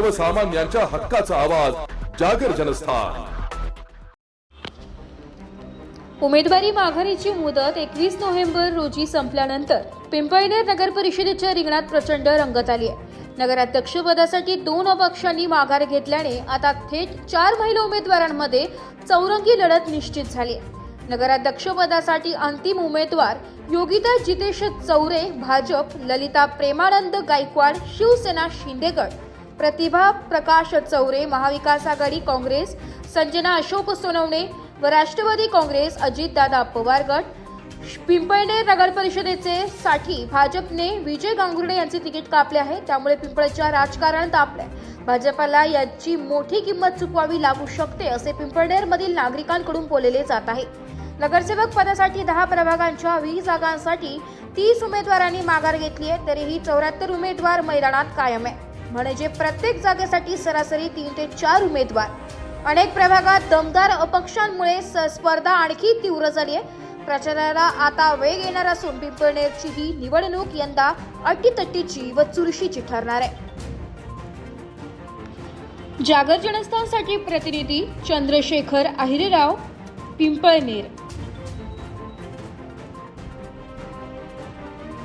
सर्वसामान्यांच्या हक्काचा आवाज जागर जनस्थान. उमेदवारी माघारीची मुदत एकवीस नोव्हेंबर रोजी संपल्यानंतर पिंपळनेर नगर परिषदेच्या रिंगणात प्रचंड रंगत आली आहे. नगराध्यक्षपदासाठी दोन अपक्षांनी माघार घेतल्याने आता थेट चार महिला उमेदवारांमध्ये चौरंगी लढत निश्चित झाली नगराध्यक्ष पदासाठी अंतिम उमेदवार योगिता जितेश चौरे भाजप ललिता प्रेमानंद गायकवाड शिवसेना शिंदेगड प्रतिभा प्रकाश चौरे महाविकास आघाडी काँग्रेस संजना अशोक सोनवणे व राष्ट्रवादी काँग्रेस अजितदादा पवार गट. पिंपळनेर नगर परिषदेचे साठी भाजपने विजय गांगुर्डे यांचे तिकीट कापले आहे. त्यामुळे पिंपळच्या राजकारण तापले भाजपाला याची मोठी किंमत चुकवावी लागू शकते असे पिंपळनेर मधील नागरिकांकडून बोलले जात आहे. नगरसेवक पदासाठी दहा प्रभागांच्या वीस जागांसाठी तीस उमेदवारांनी माघार घेतली आहे तरीही चौऱ्याहत्तर उमेदवार मैदानात कायम आहे. म्हणजे प्रत्येक जागेसाठी सरासरी तीन ते चार उमेदवार. अनेक प्रभागात दमदार अपक्षांमुळे स्पर्धा आणखी तीव्र झाली आहे. प्रचाराला आता वेग येणार असून पिंपळनेरची ही निवडणूक यंदा अटीतटीची व चुरशीची ठरणार आहे. जागर जनस्थानसाठी प्रतिनिधी चंद्रशेखर अहिरेराव पिंपळनेर.